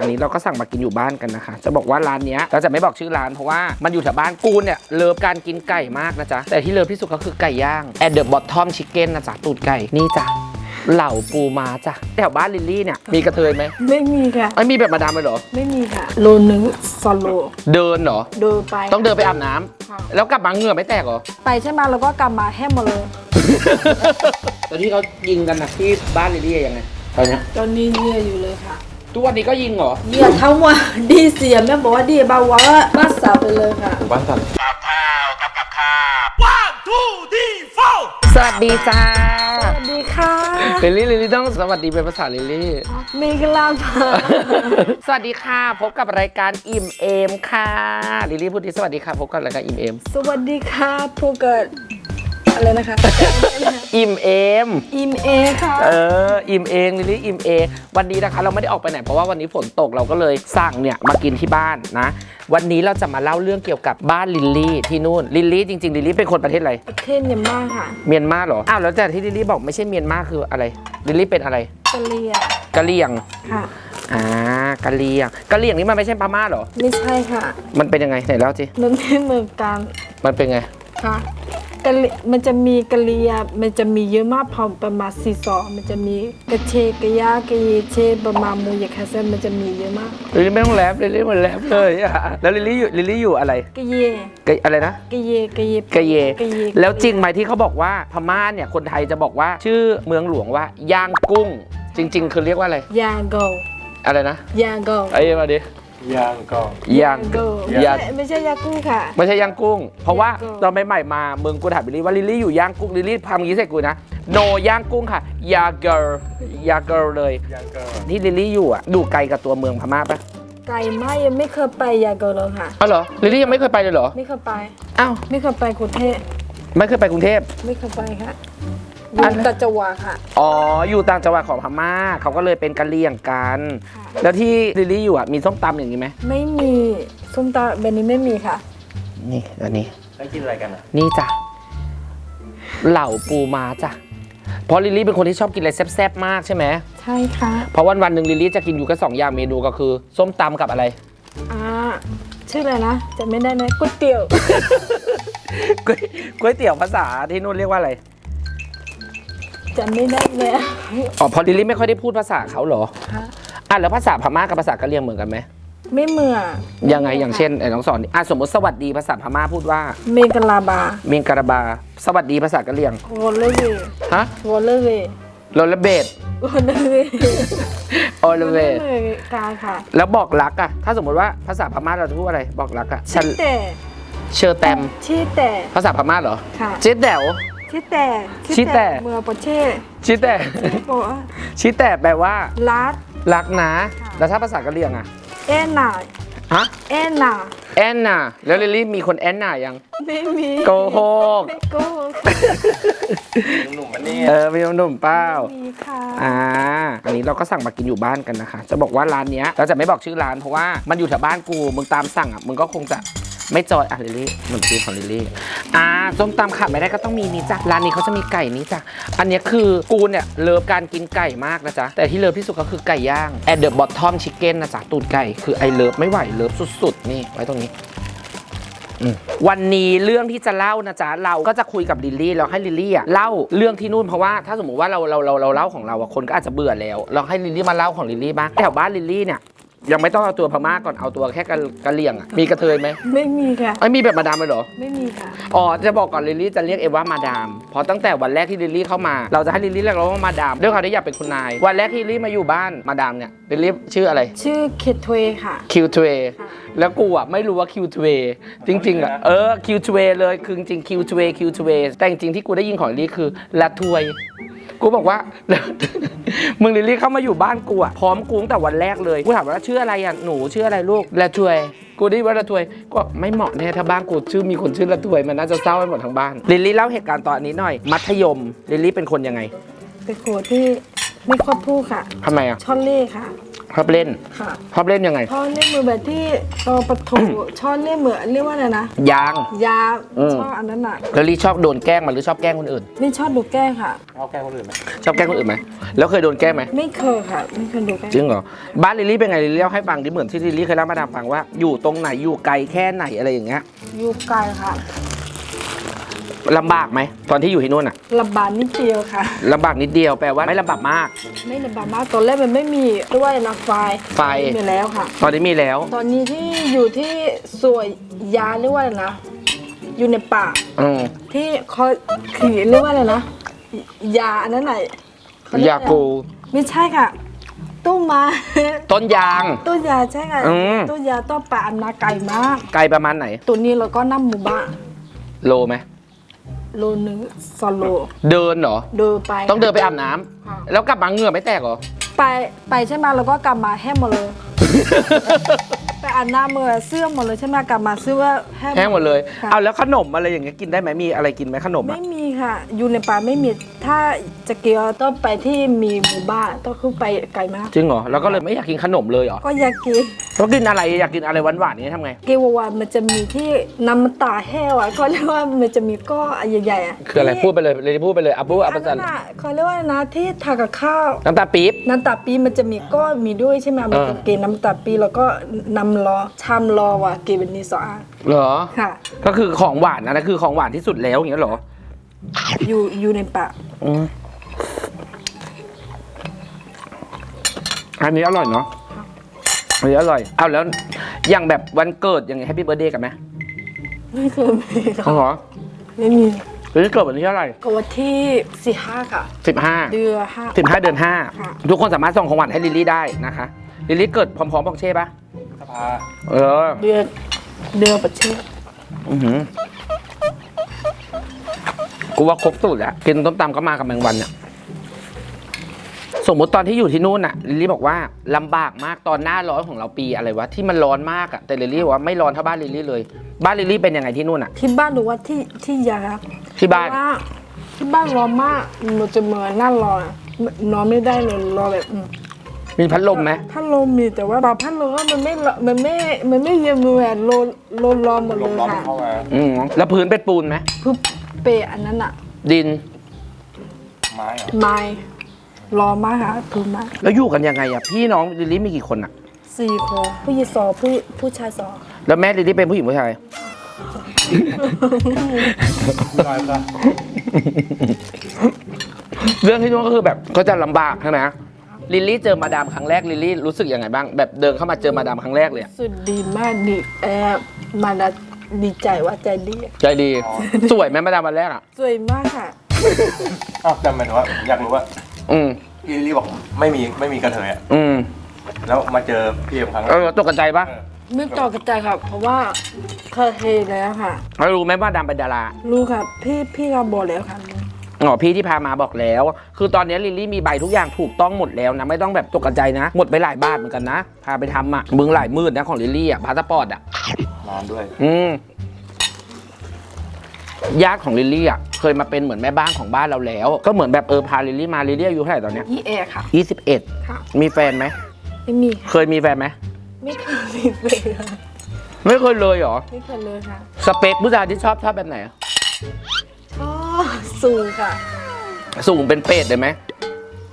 อันนี้เราก็สั่งมากินอยู่บ้านกันนะคะ จะบอกว่าร้านเนี้ยเราจะไม่บอกชื่อร้านเพราะว่ามันอยู่แถวบ้านกูเนี่ยเลิฟการกินไก่มากนะจ๊ะ แต่ที่เลิฟที่สุดก็คือไก่ย่าง at the bottom chicken นะจ๊ะ ตูดไก่ นี่จ้ะเหล่าปูม้าจ้ะแถวบ้านลิลลี่เนี่ยมีกระเทยไหมไม่มีค่ะ ไม่มีแบบมาดามเลยเหรอ ไม่มีค่ะ โลนึงสองโล เดินเหรอ เดินไปต้องเดินไปอาบน้ำค่ะแล้วกลับมาเหงื่อไม่แตกเหรอ ไปใช่ไหมแล้วก็กลับมาแห้งหมดเลยแต่ที่เขายิงกันนะที่บ้านลิลลี่ยังไงตอนเนี้ย ตอนนี้เยียอยู่เลยค่ะ ทุกวันนี้ก็ยิงเหรอเยียทั้งวันดีเสียแม่บอกว่าดีบาวาบ้าสาวไปเลยค่ะบ้านสั่นสวัสดีจ้าสวัสดีค่ะลิลลี่ลิลลี่ต้องสวัสดีเป็นภาษาลิลลี่ เมกลาค่ะสวัสดีค่ะ พบกับรายการอิ่มเอมค่ะลิลลี่พูดดีสวัสดีค่ะ พบกับรายการอิ่มเอม สวัสดีค่ะผู้เกิด อะไรนะคะ อิ่มเอม อิมเอค่ะ เออ อิ่มเองลิลลี่อิ่มเอง วันนี้นะคะเราไม่ได้ออกไปไหน เพราะว่าวันนี้ฝนตกเราก็เลยสั่งเนี่ยมากินที่บ้านนะ วันนี้เราจะมาเล่าเรื่องเกี่ยวกับบ้านลิลลี่ที่นู่น ลิลลี่จริงๆลิลลี่เป็นคนประเทศอะไร ประเทศเมียนมาค่ะ เมียนมาเหรอ อ้าวแล้วแต่ที่ลิลลี่บอกไม่ใช่เมียนมาคืออะไร ลิลลี่เป็นอะไรกะเลียกะเหรี่ยง ค่ะ อ่ากะเหรี่ยงกะเหรี่ยงนี่มันไม่ใช่พม่าเหรอ ไม่ใช่ค่ะ มันเป็นยังไงไหนเล่าสิมันไม่เหมือนกันมันเป็นไง ค่ะ กะลิมันจะมีกะเลียมันจะมีเยอะมากพอประมาณสี่สองมันจะมีกระเชกะยากะเยเชประมาณมูยาคาเซนมันจะมีเยอะมากลิลลี่ไม่ต้องแรปลิลลี่เหมือนแรปเลยอะแล้วลิลลี่อยู่ลิลลี่อยู่อะไรกะเยกะอะไรนะกะเยกะเยกะเย กะเยแล้วจริงไหมที่เขาบอกว่าพม่าเนี่ยคนไทยจะบอกว่าชื่อเมืองหลวงว่าย่างกุ้ง จริง ๆ คือเรียกว่าอะไรยาโกอะไรนะยาโกไอ้มาดิ ยางกองย่างโกย่างไม่ใช่ยากู้ค่ะ ไม่ใช่ย่างกุ้ง เพราะว่าย่างกุ้ง ตอนใหม่ๆมาเมืองกูถามลิลลี่ว่าลิลลี่อยู่ย่างกุ้งลิลลี่พามงี้ใส่กูนะโนย่างกุ้งค่ะยาเกอร์ยาเกอร์เลย ยางกองที่ลิลลี่อยู่อะอยู่ไกลกับตัวเมืองพม่าปะไก่ไม่ยังไม่เคยไปยาโกเลยค่ะอ๋อเหรอลิลลี่ยังไม่เคยไปเลยเหรอไม่เคยไป อ้าวไม่เคยไปกรุงเทพไม่เคยไปกรุงเทพไม่เคยไปค่ะ อยู่อันตะจวาค่ะ อ๋อ อยู่ต่างจังหวัดของพม่าเขาก็เลยเป็นกะเหรี่ยงกันค่ะแล้วที่ลิลลี่อยู่อะมีส้มตำอย่างนี้ไหมไม่มีส้มตำแบบนี้ไม่มีค่ะ นี่อันนี้แล้วกินอะไรกันอะ นี่จ้ะเหล่าปูม้าจ้ะเพราะลิลลี่เป็นคนที่ชอบกินอะไรแซ่บๆมากใช่ไหมใช่ค่ะ เพราะวันวันๆหนึ่งลิลลี่จะกินอยู่แค่สองอย่างเมนูก็คือ ส้มตำกับอะไร อ่าชื่ออะไรนะจะไม่ได้นะก๋วยเตี๋ยว ก๋วยก๋วยเตี๋ยวภาษาที่นู่นเรียกว่าอะไร จะไม่ได้แล้วอ๋อเพราะลิลลี่ไม่ค่อยได้พูดภาษาเขาเหรอค่ะอะแล้วภาษาพม่ากับภาษากะเหรี่ยงเหมือนกันไหไหมไม่เหมือนยังไงอย่างเช่นไอ้น้องสอนดิอะสมมติสวัสดีภาษาพม่าพูดว่า เมกะลาบาเมียงการาบา สวัสดีภาษากะเหรี่ยงวอลเลเวฮะวอลเลเวโรลเลเบดวอลเลเวโอเลเวดกาค่ะแล้วบอกรักอะถ้าสมมติว่าภาษาพม่าเราจะพูดอะไรบอกรักอะฉันแต่เชอร์แตม ชื่อแต่ภาษาพม่าเหรอค่ะชิดแดว ชื่อแต่ชื่อแต่ เมืองประเทศชิดแต่บอกว่าชิดแต่แปลว่า รัดรักนะค่ะแล้วถ้าภาษากะเหรี่ยงอะแอนนาฮะแอนนาแอนนาแล้วลิลลี่มีคนแอนนายัง ไม่มีโกหกไม่โกหกหนุ่มๆมันนี่เออมีหนุ่มเป้ามีค่ะอ่าอันนี้เราก็สั่งมากินอยู่บ้านกันนะคะ จะบอกว่าร้านเนี้ยเราจะไม่บอกชื่อร้านเพราะว่ามันอยู่แถวบ้านกูมึงตามสั่งอะมึงก็คงจะ ไม่จอยอะลิลลี่หมือนซื้อของลิลลี่อ่าส้มตำขาดไม่ได้ก็ต้องมีนี่จ้ะร้านนี้เขาจะมีไก่นี้จ้ะอันนี้คือกูเนี่ยเลิฟการกินไก่มากนะจ๊ะแต่ที่เลิฟที่สุดก็คือไก่ย่าง at the bottom chicken นนะจ๊ะตูดไก่คือไอเลิฟไม่ไหวเลิฟสุดๆ นี่ไว้ตรงนี้วันนี้เรื่องที่จะเล่านะจ๊ะเราก็จะคุยกับลิลลี่แล้วให้ลิลลี่อะเล่าเรื่องที่นู่นเพราะว่าถ้าสมมติว่าเราเราเราเราเล่าของเราอะคนก็อาจจะเบื่อแล้ว เราให้ลิลลี่มาเล่าของลิลลี่บ้างแถวบ้านลิลลี่เนี่ย ยังไม่ต้องเอาตัวพม่าก่อนเอาตัวแค่กะกะเหรี่ยงอะมีกระเทยไหมไม่มีค่ะ ไอ้ยมีแบบมาดามเลยเหรอ ไม่มีค่ะ อ๋อจะบอกก่อนลิลลี่จะเรียกเอว่ามาดามเพราะตั้งแต่วันแรกที่ลิลลี่เข้ามา เราจะให้ลิลลี่เรียกเราว่ามาดามด้วยความที่อยากเป็นคุณนาย วันแรกที่ลิลลี่มาอยู่บ้านมาดามเนี่ยลิลลี่ชื่ออะไรชื่อเคทเวค่ะ คิวทเวค่ะแล้วกูอะไม่รู้ว่าคิวทเวจริงๆอะเออคิวทเวเลยคือจริงคิวทเวคิวทเวแต่จริงๆที่กูได้ยินของลิลลี่คือละทวย กูบอกว่ามึงลิลลี่เข้ามาอยู่บ้านกูอะพร้อมกูตั้งแต่วันแรกเลยกูถามว่าชื่ออะไรอะหนูชื่ออะไรลูกละทวย กูได้ยินว่าละทวยก็ไม่เหมาะแน่ถ้าบ้านกูชื่อมีคนชื่อละทวยมันน่าจะเศร้าไปหมดทั้งบ้านลิลลี่เล่าเหตุการณ์ตอนนี้หน่อย มัธยมลิลลี่เป็นคนยังไงเป็นคนที่ไม่ค่อยพูดค่ะทำไมอะชอบเล่ค่ะ ชอบเล่นค่ะชอบเล่นยังไงชอบเล่นมือแบบที่ตอนปะโถชอบเล่นเหมือนเรียกว่าอะไรนะยาง ยาอืมชอบอันนั้นอะแล้วลีชอบโดนแกล้งมาหรือชอบแกล้งคนอื่น นี่ชอบดูแกล้งค่ะ เอาแก้คนอื่นไหมชอบแกล้งคนอื่นไหมแล้วเคยโดนแกล้งไหมไม่เคยค่ะ ไม่เคยดูแกล้งจริงเหรอบ้านลิลลี่เป็นไงลิลลี่เล่าให้ฟังดิเหมือนที่ลิลลี่เคยเล่ามาดามฟังว่าอยู่ตรงไหนอยู่ไกลแค่ไหนอะไรอย่างเงี้ย อยู่ไกลค่ะ ลำบากไหมตอนที่อยู่ที่นู่นอะลำบากนิดเดียวค่ะลำบากนิดเดียวแปลว่าไม่ลำบากมาก ไม่ลำบากมากตอนแรกมันไม่มีด้วยนะไฟไฟ มีแล้วค่ะ ตอนนี้มีแล้ว ตอนนี้ที่อยู่ที่สวยยาเรียกว่าอะไรนะ อยู่ในป่า อืมที่เขาขี่เรียกว่าอะไรนะยาอันนั้นไหนเขเรียาอะไรกูไม่ใช่ค่ะต้นไม้ต้นยางต้นยาใช่ค่ะอืมต้นยาต้นป่าอันนาไก่มาก ไกลประมาณไหน ตัวนี้เราก็นั่งหมู่บ้านโลไหม โลนึงสองโลเดินเหรอ เดินไปต้องเดินไปอาบน้ำค่ะ แล้วกลับมาเหงื่อไม่แตกเหรอ ไปไปใช่ไหมแล้วก็กลับมาแห้งหมดเลย ไปอาบน้ำมือเสื้อหมดเลยใช่ไหมกลับมาเสื้อแห้งแห้งหมดเลย ค่ะเอาแล้วขนมอะไรอย่างเงี้ยกินได้ไหมมีอะไรกินไหมขนมอะไม่มีค่ะ อยู่ในป่าไม่มีถ้าจะเกี่ยวต้องไปที่มีหมู่บ้านต้องขึ้นไปไกลมาก จริงเหรอแล้วก็เลยไม่อยากกินขนมเลยเหรอก็อยากกินแล้วกินอะไรอยากกินอะไรหวานๆนี้ทำไง เกวาวามันจะมีที่น้ำตาแห้วอะเขาเรียกว่ามันจะมีก้อนใหญ่ๆอะคืออะไรพูดไปเลยเลยพูดไปเลยอะพูดอัอะนภาษานั้นอะเขาเรียกว่านะที่ทากับข้าว น้ำตาปี๊บ น้ำตาปีมันจะมีก้อนมีด้วยใช่ไหมมันจะเออกินน้ำตาปีแล้วก็นำรอชามรอว่ะกินเป็นนี้สองอันเหรอ ค่ะ ก็คือของหวานนะนะคือของหวานที่สุดแล้วอย่างเงี้ยเหรออยู่อยู่ในป่าอืมอันนี้อร่อยเนาะอันนี้อร่อยเอาแล้วอย่างแบบวันเกิดอย่างไงแฮปปี้เบิร์ดเดย์กันไหมไม่เคยมีหรอกอ๋อเหรอไม่มีวันนี้เกิดวันที่เท่าไหร่ก็วันที่สี่ห้าค่ะ สิบห้า เดือนห้า สิบห้าเดือนห้า ค่ะ ทุกคนสามารถส่งของหวานให้ลิลลี่ได้นะคะ ลิลลี่เกิดพร้อมๆบอกเช่ปะสภาเออเดือนเดือนประเทศอือหือกูว่าครบสูตรแล้วกินต้มตำก็มากับแมงวันเนี่ยสมมติตอนที่อยู่ที่นู่นน่ะลิลลี่บอกว่าลำบากมากตอนหน้าร้อนของเราปีอะไรวะที่มันร้อนมากอะแต่ลิลลี่บอกว่าไม่ร้อนเท่าบ้านลิลลี่เลย บ้านลิลลี่เป็นยังไงที่นู่นอะที่บ้านหรือว่าที่ที่ยาครับที่บ้าน เพระว่ที่บ้านร้อนมากมันจะเหมือนหน้าร้อนอะนอนไม่ได้เลยรอแบบอืม มีพัดลมไหมพัดลมมีแต่ว่าปาพัดลมว่ามันไม่ร้อนมันไม่มันไม่เย็นมือแบบโลนโลนร้อนหมดลเลมยร้อนค่ะเข้ามาอืมแล้วพื้นเป็นปูนไหมคือเปรอันนั้นอะดิน ไม้เหรอไม้ร้อนมากค่ะคือไม้แล้วอยู่กันยังไงอะพี่น้องลิลลี่มีกี่คนอะสี่คนผู้หญิงสองผู้ผู้ชายสองแล้วแม่ลิลลี่เป็นผู้หญิงผู้ชายลอยปะเรื่องที่นู่นก็คือแบบก็จะลำบากใช่ไหม ลิลลี่เจอมาดามครั้งแรกลิลลี่รู้สึกยังไงบ้าง แบบเดินเข้ามาเจอมาดามครั้งแรกเลยอะสุดดีมากดีเออมาดาดีใจว่าใจดี ใจดี สวยไหมมาดามวันแรกอะสวยมากค่ะ อ้าวจำเป็นว่าอยากรู้ว่าอืมพี่ลิลลี่บอกไม่มีไม่มีกระเทยอะอืมแล้วมาเจอพี่เอ็มครั้งแรเอกอตกใจปะเออไม่ต่อกระจายค่ะเพราะว่าเคยเทแล้วค่ะ แล้วรู้ไหมว่าดามเป็นดารา รู้ค่ะพี่พี่เราบอกแล้วค่ะ อ๋อพี่ที่พามาบอกแล้ว คือตอนนี้ลิลลี่มีใบทุกอย่างถูกต้องหมดแล้วนะ ไม่ต้องแบบตกใจนะ หมดไปหลายบาทเหมือนกันนะ พาไปทำอะมึงหลายหมื่นนะของลิลลี่อะพาสปอร์ตอะนานด้วย อืมญาติของลิลลี่อะเคยมาเป็นเหมือนแม่บ้านของบ้านเราแล้ว ก็เหมือนแบบเออพาลิลลี่มาลิลลี่อายุเท่าไหร่ตอนเนี้ยยี่เอค่ะ ยี่สิบเอ็ดค่ะ มีแฟนไหมไม่มีเคยมีแฟนไหมไม่เคยมีเลยค่ะไม่เคยเลยเหรอไม่เคยเลยค่ะ สเปคผู้ชายที่ชอบชอบแบบไหนชอบ สูงค่ะสูงเป็นเป็ดเลยไหม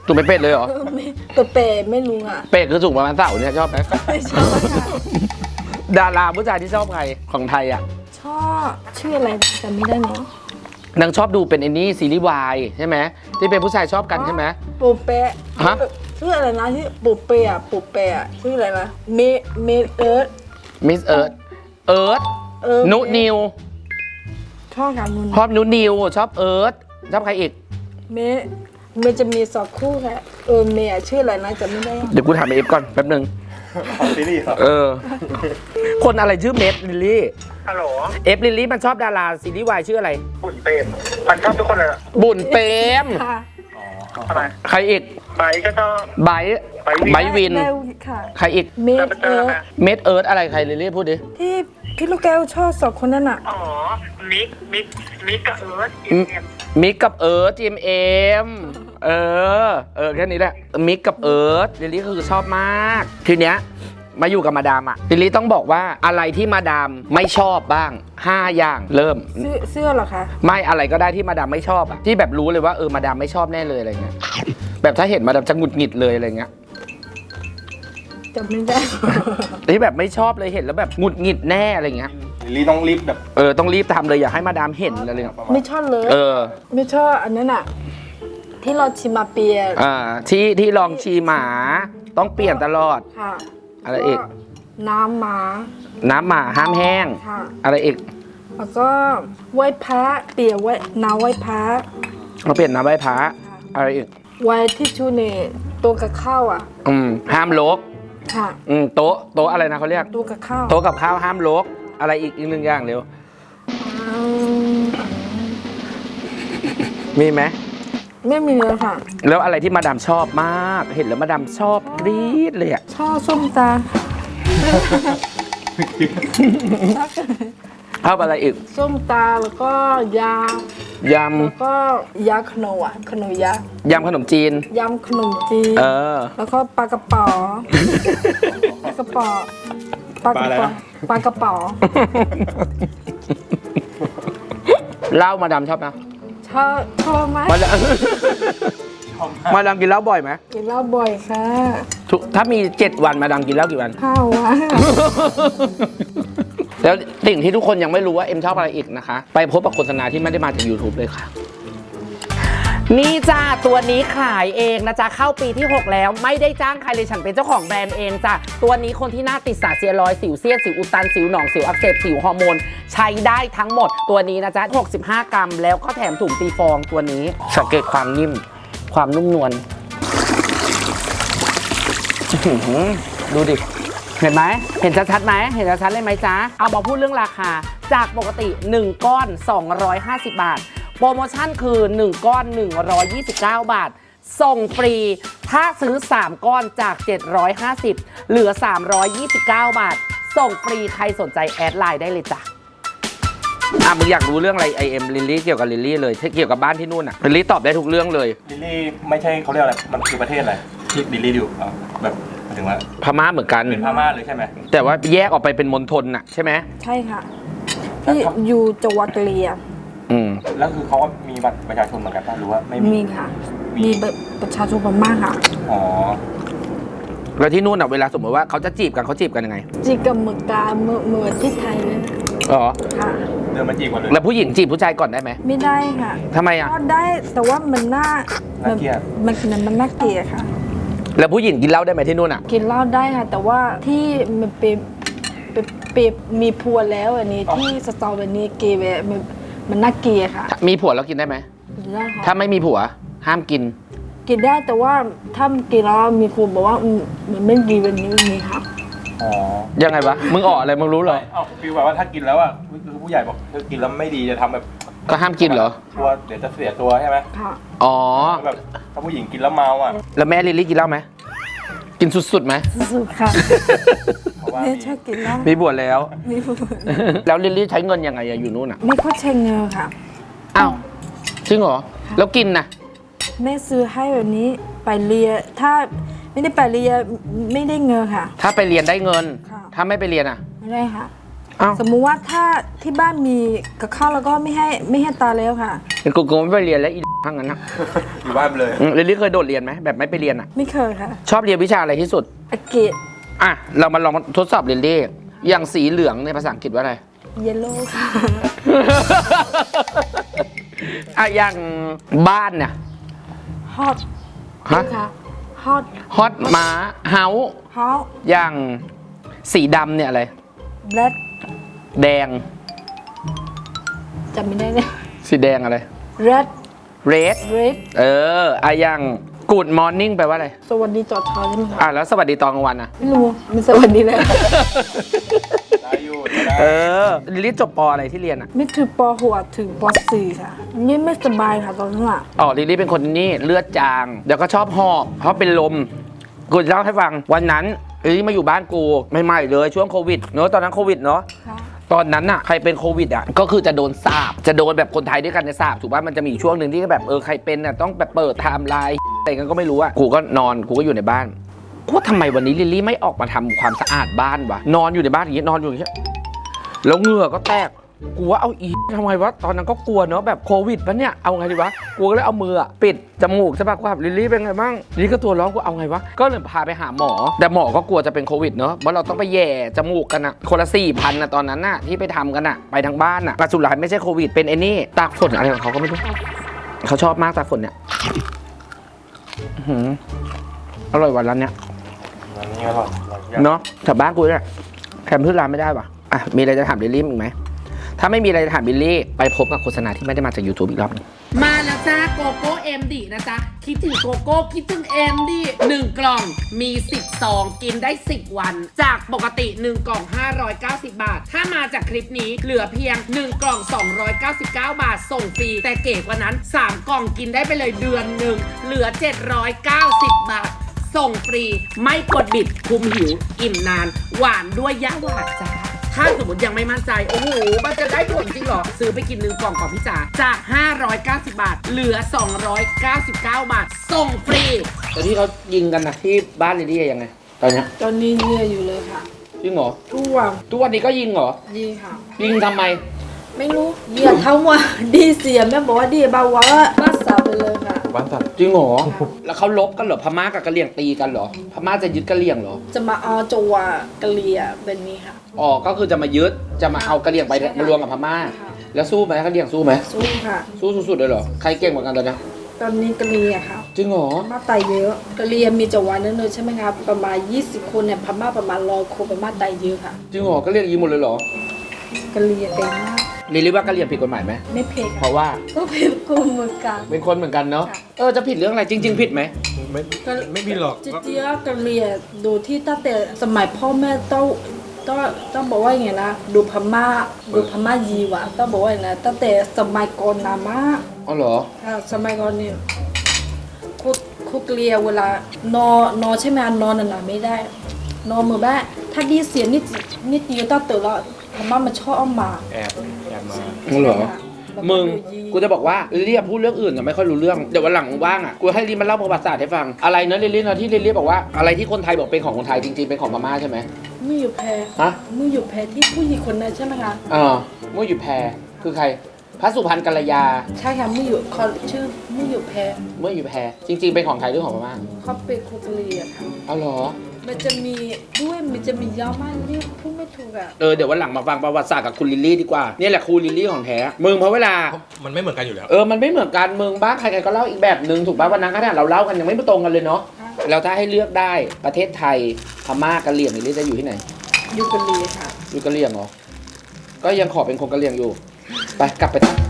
สูงเป็นเป็ดเลยเหรอเออไม่ตัวเปรไม่รู้อะเป็ดคือสูงประมาณเสาเนี่ยชอบไหมไม่ชอบค่ะดาราผู้ชายที่ชอบใครของไทยอะชอบชื่ออะไรนะจำไม่ได้เนาะนางชอบดูเป็นไอ้นี่ซีรีส์วายใช่ไหมที่เป็นผู้ชายชอบกันใช่ไหม ปูเปะฮะ ชื่ออะไรนะที่ปูเปะอะปูเปะอะชื่ออะไรนะเมเมเอิร์ธมิสเอิร์ธเอิร์ธเออนุนิว ชอบกันนุนชอบนุนิวชอบเอิร์ธชอบใครอีก เมเมจะมีสองคู่ค่ะเออเมอะชื่ออะไรนะจำไม่ได้เดี๋ยวกูถามเอฟก่อนแป๊บหนึงเอาซีรีส์เหรอเออ คนอะไรชื่อเมดลิลลี่ ฮัลโหลเอฟลิลลี่มันชอบดาราซีรีส์วายชื่ออะไร บุญเปรมมันชอบทุกคนเลยอะบุญเปรมค่ะทำไมใครอีกไบร์ทก็ชอบ ไบร์ทไบร์ทวิน ไบร์ทวิน ได้ค่ะ ใครอีก เมแต่ไปเจเอิอร์ธค่ะเมดเอิร์ธอะไรใครลิลลี่พูดดิที่ พี่ลูกแก้วชอบสองคนนั่นอะอ๋อ มิก มิก มิกกับเอิร์ธอืมมิกกับเอิร์ธจีมเอ็มเออ เออแค่นี้แหละ มิกกับเอิร์ธลิลลี่ก็คือชอบมาก ทีเนี้ยมาอยู่กับมาดามอะลิลลี่ต้องบอกว่าอะไรที่มาดามไม่ชอบบ้าง 5 อย่างเริ่ม เสื้อเสื้อเหรอคะ ไม่อะไรก็ได้ที่มาดามไม่ชอบอะที่แบบรู้เลยว่าเออมาดามไม่ชอบแน่เลยอะไรเงี้ยแบบถ้าเห็นมาดามจะหงุดหงิดเลยอะไรเงี้ย จำไม่ได้ ที่แบบไม่ชอบเลยเห็นแล้วแบบหงุดหงิดแน่อะไรเงี้ยลิลลี่ต้องรีบแบบเออต้องรีบทำเลยอย่าให้มาดามเห็นอะไรเงี้ยไม่ชอบเลย เออ ไม่ชอบอันนั้นอะ ที่เราชิมาเปียอ่าที่ที่ลองชีหมาต้องเปลี่ยนตลอด ค่ะอะไรอีกน้ำหมาน้ำหมาห้ามแห้ง ค่ะ อะไรอีกแล้วก็ไหว้พระเปียไว้น้ำไหว้พระเราเปลี่ยนน้ำใบพระอะไรอีกไว้ที่ชูเนตัวกับข้าวอะ อืมห้ามลก ค่ะอืมโต๊ะโต๊ะอะไรนะเขาเรียกตัวกับข้าวโต๊ะกับข้าวห้ามลกอะไรอีกอีกหนึ่งอย่างเร็ว อืมมีไหม ไม่มีเลยค่ะ แล้วอะไรที่มาดามชอบมาก เห็นแล้วมาดามชอบกรี๊ดเลยอะ ชอบส้มตาชอบอะไรอีก ส้มตาแล้วก็ยา ยแล้วก็ยาขนมอะขนมยาำยำขนมจีน ยำขนมจีนเออ แล้วก็ปลากระป๋อปลากระป๋อปลากระป๋อปลากระป๋อเหล้ามาดามชอบไหมชอบชอบไหมมาดามชอบมากมาดามกินเหล้าบ่อยไหมกินเหล้าบ่อยค่ะทุกถ้ามี7วันมาดามกินเหล้ากี่วัน ข้าวอะ แล้วสิ่งที่ทุกคนยังไม่รู้ว่าเอ็มชอบอะไรอีกนะคะ ไปพบกับโฆษณาที่ไม่ได้มาจาก YouTube เลยค่ะ นี่จ้าตัวนี้ขายเองนะจ๊ะเข้าปีที่ 6 แล้วไม่ได้จ้างใครเลยฉันเป็นเจ้าของแบรนด์เองจ้ะตัวนี้คนที่หน้าติดสาเซียรอยด์สิวเซียนสิวอุดตันสิวหนองสิวอักเสบสิวฮอร์โมน ใช้ได้ทั้งหมดตัวนี้นะจ๊ะ65 กรัม แล้วก็แถมถุงตีฟองตัวนี้สังเกตความนิ่ม ความนุ่มนวลอื้อหือดูดิ เห็นไหมเห็นชัดๆไหมเห็นชัดๆเลยไหมจ๊ะ เอามาพูดเรื่องราคา จากปกติ 1 ก้อน 250 บาท โปรโมชั่นคือ 1 ก้อน 129 บาท ส่งฟรี ถ้าซื้อ 3 ก้อนจาก 750 เหลือ 329 บาท ส่งฟรีใครสนใจแอดไลน์ได้เลยจ้ะอะมึงอยากรู้เรื่องอะไรไอเอ็มลิลลี่เกี่ยวกับลิลลี่เลยเกี่ยวกับบ้านที่นู่นอะลิลลี่ตอบได้ทุกเรื่องเลย ลิลลี่ไม่ใช่เขาเรียกอะไร มันคือประเทศอะไรที่ลิลลี่อยู่อะแบบหมาย ถึงว่าพม่าเหมือนกัน เป็นพม่าเลยใช่ไหม แต่ว่าแยกออกไปเป็นมณฑลน่ะใช่ไหมใช่ค่ะ ที่อยู่จังหวัดกะเหรียงอืมแล้วคือเขาก็มีบัตรประชาชนเหมือนกันป่ะหรือว่าไม่มีมีค่ะ มีแบบประชาชนพม่าค่ะ อ๋อแล้วที่นู่นอะเวลาสมมติว่าเขาจะจีบกันเขาจีบกันยังไงจีกับเมืองกาเมืองเมืองที่ไทยเลยอ๋อค่ะ เดินมาจีบกันเลย แล้วผู้หญิงจีบผู้ชายก่อนได้ไหมไม่ได้ค่ะทำไมอะ ก็ได้แต่ว่ามันน่าน่าเกลียด มันมันมันน่าเกลียดค่ะ แล้วผู้หญิงกินเหล้าได้ไหมที่นู่นอะ กินเหล้าได้ค่ะ แต่ว่าที่มันเป็นเป็นเป็นมีพัวแล้วอันนี้ที่สตอวันนี้เกย์แบบมันมันน่าเกลียดค่ะมีผัวแล้วกินได้ไหม กินได้ค่ะถ้าไม่มีผัว ห้ามกิน กินได้แต่ว่าถ้ากินแล้วมีครูบอกว่าอืมมันไม่ดีวันนี้มีค่ะอ๋อยังไงวะ มึงออกอะไรมึงรู้เหรอ เอ้าฟีลแบบว่าถ้ากินแล้วอะคือผู้ใหญ่บอกถ้ากินแล้วไม่ดีจะทำแบบ ก็ห้ามกินเหรอ กลัวเดี๋ยวจะเสียตัวใช่ไหมค่ะอ๋อ แบบถ้าผู้หญิงกินแล้วเมาอะ แล้วแม่ลิลลี่กินเหล้าไหม กินสุดๆไหม สุดค่ะเพราะว่าแม่มีชอบกินเหล้ามีบวชแล้ว มีผัวแล้วลิลลี่ใช้เงินยังไงอะอยู่นู่นอะไม่ค่อยใช้เงินค่ะ อ้าวจริงเหรอ แล้วกินน่ะแม่ซื้อให้แบบนี้ไปเรียนถ้าไม่ได้ไปเรียนไม่ได้เงินค่ะ ถ้าไปเรียนได้เงิน ค่ะ ถ้าไม่ไปเรียนอะไม่ได้ค่ะ อ้าวสมมุติว่าถ้าที่บ้านมีกับข้าวแล้วก็ไม่ให้ไม่ให้ตาแล้วค่ะ กูกูไม่ไปเรียนแล้วอีทั้งนั้นนะอยู่บ้านไปเลย อืมลิลลี่เคยโดดเรียนไหมแบบไม่ไปเรียนอะ ไม่เคยค่ะชอบเรียนวิชาอะไรที่สุด อาเกตอะ เรามาลองทดสอบลิลลี่อย่างสีเหลืองในภาษาอังกฤษว่าอะไร เยลโล่ค่ะ อะอย่างบ้านเนี่ย ฮอตฮะ ค่ะฮอตฮอตม้าเฮาฮอตอย่างสีดำเนี่ยอะไร แบล็ค แดง จำไม่ได้เลยสีแดงอะไรเรด red เรดเอออะอย่าง good morning แปลว่าอะไร สวัสดีจอดเช้าใช่ไหมคะอะ แล้วสวัสดีตอนกลางวันอะ ไม่รู้มันสวัสดีเลยได้อยู่ได้เออลิลลี่จบปออะไรที่เรียนอะ ไม่ถึงปหัวถึงปสี่ค่ะ นี่ไม่สบายค่ะตอนนั้นอะอ๋อลิลลี่เป็นคนนี่เลือดจาง เดี๋ยวก็ชอบหอบเพราะเป็นลม กูจะเล่าให้ฟังวันนั้นลิลลี่มาอยู่บ้านกูใหม่ๆเลยช่วงโควิดเนอะตอนนั้นโควิดเนอะ ค่ะ ตอนนั้นอะใครเป็นโควิดอะก็คือจะโดนสาบจะโดนแบบคนไทยด้วยกันในสาบถูกป่ะมันจะมีช่วงหนึ่งที่แบบเออใครเป็นอะต้องแบบเปิดไทม์ไลน์อะไรกันก็ไม่รู้อะกูก็นอนกูก็อยู่ในบ้านกูทำไมวันนี้ลิลลี่ไม่ออกมาทำความสะอาดบ้านวะนอนอยู่ในบ้านอย่างเงี้ยนอนอยู่อย่างเงี้ยแล้วเหงื่อก็แตก กูว่าเอาอีทำไงวะตอนนั้นก็กลัวเนาะแบบโควิดปะเนี่ยเอาไงดีวะกูก็เลยเอามืออะปิดจมูกใช่ปะกูถามลิลลี่เป็นไงบ้างลิลลี่ก็ตัวร้อนกูเอาไงวะก็เลยพาไปหาหมอ แต่หมอก็กลัวจะเป็นโควิดเนาะเพราะเราต้องไปแย่จมูกกันอะคนละสี่พันอะตอนนั้นน่ะที่ไปทำกันอะไปทั้งบ้านอะแต่สุดท้ายไม่ใช่โควิดเป็นไอ้นี่ตากฝนอะไรของเขาก็ไม่รู้เขาชอบมากตากฝนเนี่ยอื้อหืออร่อยวันร้านเนี้ยอันนี้อร่อยอร่อยเนาะแถวบ้านกูเนี่ยแคมพื้นร้านไม่ได้ปะอะมีอะไรจะถามลิลลี่อีกไหม ถ้าไม่มีอะไรถามลิลลี่ ไปพบกับโฆษณาที่ไม่ได้มาจาก YouTube อีกรอบหนึง มาแล้วจ้าโกโก้เอ็มดีนะจ๊ะ คิดถึงโกโก้คิดถึงเอ็มดีหนึ่งกล่องมี 10ซองกินได้ 10 วัน จากปกติ 1 กล่อง 590 บาท ถ้ามาจากคลิปนี้เหลือเพียง 1 กล่อง 299 บาท ส่งฟรี แต่เก๋กว่านั้น 3 กล่องกินได้ไปเลยเดือนหนึ่งเหลือ 790 บาท ส่งฟรีไม่กดบิดคุมหิวอิ่มนาน หวานด้วยยะหวานจ้า ถ้าสมมติยังไม่มั่นใจ โอ้โห มันจะได้ผลจริงเหรอ ซื้อไปกินหนึ่งกล่องก่อนพี่จ๋าจาก 590 บาท เหลือ 299 บาท ส่งฟรีแต่ที่เขายิงกันนะที่บ้านลิลี่ยังไง ตอนเนี้ยตอนนี้เนี่ยอยู่เลยค่ะยิงเหรอทุกวันทุกวันนี้ก็ยิงเหรอยี่ค่ะ ยิงทำไม ไม่รู้เหยียดทั้งวันดีเสียแม่บอกว่าดีเบาว่าบ้าสาวไปเลยค่ะ บ้านสัตว์จริงเหรอ แล้วเขาลบกันเหรอพม่ากับกะเหรี่ยงตีกันเหรอพม่าจะยึดกะเหรี่ยงเหรอจะมาเอาจังหวะกะเลียแบบนี้ค่ะ อ๋อก็คือจะมายึดจะมาเอากะเหรี่ยงไปใช่ค่ะมารวมกับพม่า ค่ะ แล้วสู้ไหมกะเหรี่ยงสู้ไหมสู้ค่ะ สู้สุดๆเลยเหรอใครเก่งกว่ากันตอนเนี้ยตอนนี้กะเลียค่ะจริงเหรอ พม่าตายเยอะกะเลียมีจังหวะนั้นเลยใช่ไหมครับประมาณ 20 คนเนี่ยพม่าประมาณร้อยคนพม่าตายเยอะค่ะจริงเหรอกะเหรี่ยงยิงหมดเลยเหรอกะเลียเต็มมากลิลลี่ว่ากะเหรี่ยงผิดกฎหมายไหมไม่เพลเพค่ะราะว่าก็เพลกูเหมือนกัน เป็นคนเหมือนกันเนาะค่ะ เออจะผิดเรื่องอะไรจริง ๆ ผิดไหมไม่ไม่มีหรอกจริงๆกะเลียดูที่ตั้งแต่สมัยพ่อแม่ต้องต้องต้องบอกว่าอย่างไงนะดูพม่าดูพม่ายีว่ะต้องบอกว่าอย่างไรตั้งแต่สมัยก่อนนานมากอ๋อเหรออ่าสมัยก่อนเนี่ยคุกคุกเลียเวลานอนนอนใช่ไหมนอนนานๆไม่ได้ นอนมือแม่ถ้าดีเสียงนิดนิดเดียวตั้งตื่นแล้วพม่ามันชอบเอามาแอบแอบมาอ๋อเหรอแบบ มึงดูยีกูจะบอกว่าลิลลี่อะพูดเรื่องอื่นอะไม่ค่อยรู้เรื่องเดี๋ยววันหลังว่างอะกูให้ลิลลี่มาเล่าประวัติศาสตร์ให้ฟังอะไรนะลิลลี่เนอะที่ลิลลี่บอกว่าอะไรที่คนไทยบอกเป็นของคนไทยจริงๆเป็นของพม่าใช่ไหมมืออยู่แพรฮะมืออยู่แพรที่ผู้หญิงคนนั้นใช่ไหมคะอ่ามุ้ยอยู่แพรคือใครพระสุพรรณกัลยา ใช่ค่ะมืออยู่เขาชื่อมืออยู่แพรมุ้ยอยู่แพรจริง ๆ เป็นของไทยหรือของพม่าเขาเป็นคุกเลียค่ะเอาเหรอ มันจะมีด้วยมันจะมียาวมากเรียกพูดไม่ถูกอะ เออเดี๋ยววันหลังมาฟังประวัติศาสตร์กับคุณลิลลี่ดีกว่านี่แหละครูลิลลี่ของแท้มึงเพราะเวลา มันไม่เหมือนกันอยู่แล้ว เออ มันไม่เหมือนกันมึงบ้านใครๆก็เล่าอีกแบบหนึ่งถูกป่ะวันนั้นขนาดเราเล่ากันยังไม่ตรงกันเลยเนาะแล้วถ้าให้เลือกได้ประเทศไทยพม่ากะเหรี่ยงลิลลี่จะอยู่ที่ไหน ยูกะเลียค่ะ อยู่กะเหรี่ยงเหรอ ก็ยังขอเป็นคนกะเหรี่ยงอยู่ ไปกลับไปทำ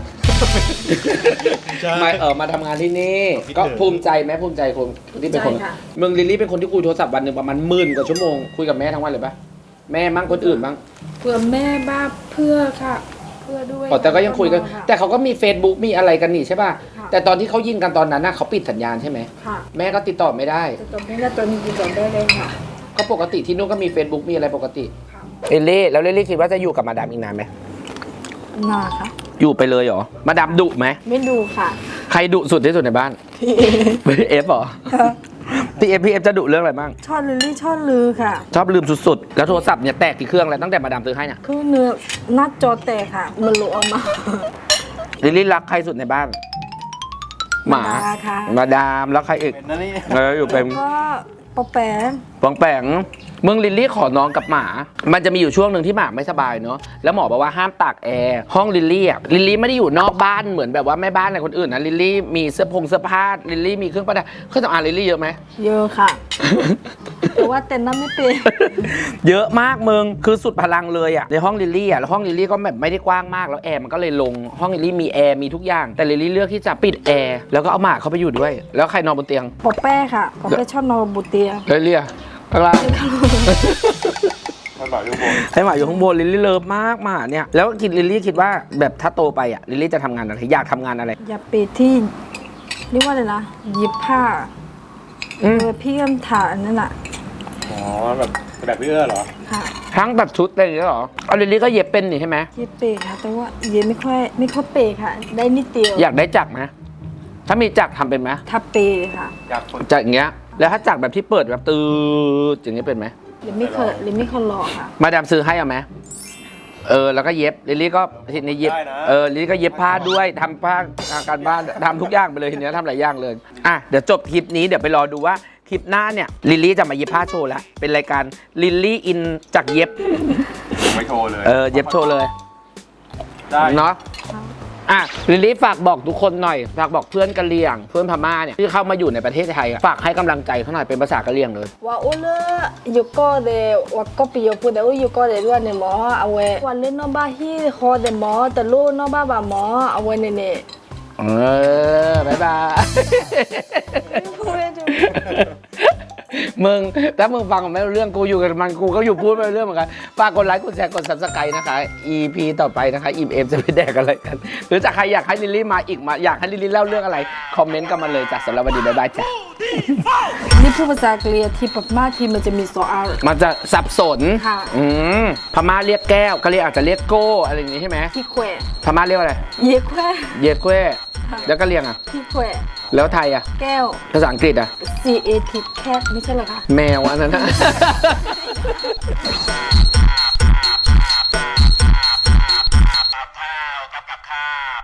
ใช่ มาเออมาทำงานที่นี่ คิดถึง ก็ภูมิใจไหมภูมิใจคนที่เป็นคนใช่ค่ะมึงลิลลี่เป็นคนที่คุยโทรศัพท์วันหนึ่งประมาณหมื่นกว่าชั่วโมงคุยกับแม่ทั้งวันเลยปะแม่มั่งคนอื่นบ้างเพื่อแม่บ้างเพื่อค่ะ เพื่อด้วยอ๋อแต่ก็ยังคุยกันค่ะแต่เขาก็มี Facebook มีอะไรกันนี่ใช่ป่ะค่ะ แต่ตอนที่เขายิงกันตอนนั้นน่ะเขาปิดสัญญาณใช่ไหมค่ะแม่ก็ติดต่อไม่ได้ แต่ตอนนี้ก็ตอนนี้กินต่อได้เลยค่ะก็ปกติที่นู่นก็มี Facebook มีอะไรปกติค่ะ เอลลี่แล้วเอลลี่คิดว่าจะอยู่กับมาดามอีกนานไหมนาค่ะ อยู่ไปเลยเหรอ มาดามดุไหม ไม่ดูค่ะ ใครดุสุดที่สุดในบ้าน พี่เอฟเหรอ พี่เอฟพี่เอฟจะดุเรื่องอะไรบ้าง ชอบลิลลี่ชอบลือค่ะ ชอบลืมสุดๆ แล้วโทรศัพท์เนี่ยแตกกี่เครื่องแล้วตั้งแต่มาดามซื้อให้เนี่ย คือเนื้อหน้าจอแตกค่ะ มันหลุดออกมา ลิลลี่รักใครสุดในบ้าน หมา มาค่ะ มาดามแล้วใครอีกเป็นนะนี่ เอออยู่เป็นก็ ปอแปะปองแปงมึงลิลลี่ขอนอนกับหมา มันจะมีอยู่ช่วงหนึ่งที่หมาไม่สบายเนาะแล้วหมอบอกว่าห้ามตากแอร์ ห้องลิลลี่อะลิลลี่ไม่ได้อยู่นอกบ้านเหมือนแบบว่าแม่บ้านอะไรคนอื่นนะ ลิลลี่มีเสื้อผงเสื้อผ้า ลิลลี่มีเครื่องประดับ เครื่องสำอางลิลลี่เยอะไหม เยอะค่ะ แต่ว่าเต้นน้ำไม่เป็นเยอะมากมึงคือสุดพลังเลยอะในห้องลิลลี่อะแล้วห้องลิลลี่ก็แบบไม่ได้กว้างมากแล้วแอร์มันก็เลยลงห้องลิลลี่มีแอร์มีทุกอย่างแต่ลิลลี่เลือกที่จะปิดแอร์แล้วก็เอาหมาเข้าไปอยู่ด้วย แล้วใครนอนบนเตียงปอแป้ค่ะปอแป้ชอบนอนบนเตียงลิลลี่อะข้างล่างมันบอกอยู่บนให้หมาอยู่ข้างบนลิลลี่เลิฟมากหมาเนี่ยแล้วคิดลิลลี่คิดว่าแบบถ้าโตไปอะลิลลี่จะทำงานอะไรอยากทำงานอะไร อย่าไปที่เรียกว่าอะไรนะหยิบผ้าอืม เออพี่กำถามนั่นน่ะ อ๋อแบบไปแบบพี่เอื้อเหรอ ค่ะทั้งแบบชุดอะไรอย่างเงี้ยเหรอเอาลิลลี่ก็เย็บเป็นนี่ใช่ไหมเย็บเปย์ค่ะ แต่ว่าเย็บไม่ค่อยไม่ค่อยเปย์ค่ะ ได้นิดเดียวอยากได้จักรไหมถ้ามีจักรทำเป็นไหมถ้าเปย์ค่ะอยากฝึกจักรอย่างเงี้ย แล้วถ้าจักรแบบที่เปิดแบบตืดอย่างเงี้ยเป็นไหมหรือไม่เคยหรือไม่เคยลองค่ะ มาดามซื้อให้เอาไหมเออแล้วก็เย็บลิลลี่ก็ทีนี้เย็บเออลิลลี่ก็เย็บผ้าด้วยทำผ้าการบ้านทำทุกอย่างไปเลยทีนี้ทำหลายอย่างเลยอะเดี๋ยวจบคลิปนี้เดี๋ยวไปรอดูว่า คลิปหน้าเนี่ยลิลลี่จะมาเย็บผ้าโชว์แล้ว เป็นรายการลิลลี่อินจากเย็บ ไม่โชว์เลยเออเย็บโชว์เลยได้เนาะอะลิลลี่ฝากบอกทุกคนหน่อย ฝากบอกเพื่อนกะเหรี่ยง เพื่อนพม่าเนี่ยที่เข้ามาอยู่ในประเทศไทยอะฝากให้กำลังใจเขาหน่อยเป็นภาษากะเหรี่ยงเลย ว่าโอ้เลอยู่ก็เดว่าก็ปีอยู่พูดแต่ว่าอยู่ก็เดด้วยเนี่ยหมอเอาไว้วันเล่นนอกบ้านที่คอแต่หมอแต่ลูกนอกบ้านบ่าหมอเอาไว้เนี่ย เนี่ยเออบายบาย พูดได้จัง มึงถ้ามึงฟังไม่รู้เรื่องกูอยู่กับมันกูก็อยู่พูดไม่รู้เรื่องเหมือนกันฝากกดไลค์กดแชร์กด subscribe นะคะ EP ต่อไปนะคะอิมเอมจะไปแดกอะไรกัน หรือจะใครอยากให้ลิลลี่มาอีกมาอยากให้ลิลลี่เล่าเรื่องอะไร คอมเมนต์กันมาเลยจ้ะสำหรับวันนี้บ๊ายบายจ้ะนี่พูดภาษากะเหรี่ยงที่แบบมากที่มันจะมีสออามันจะสับสนค่ะ อืมพม่าเรียกแก้วก็เรียกอาจจะเรียกโก้อะไรอย่างงี้ใช่ไหมพี่แขวะพม่าเรียกว่าอะไร เย็กแควเยดเก้แล้วก็เรียงอะพี่แขวะ แล้วไทยอะ แก้ว ภาษาอังกฤษอะ C A T cat ไม่ใช่เหรอคะ แมวอันนั้นนะ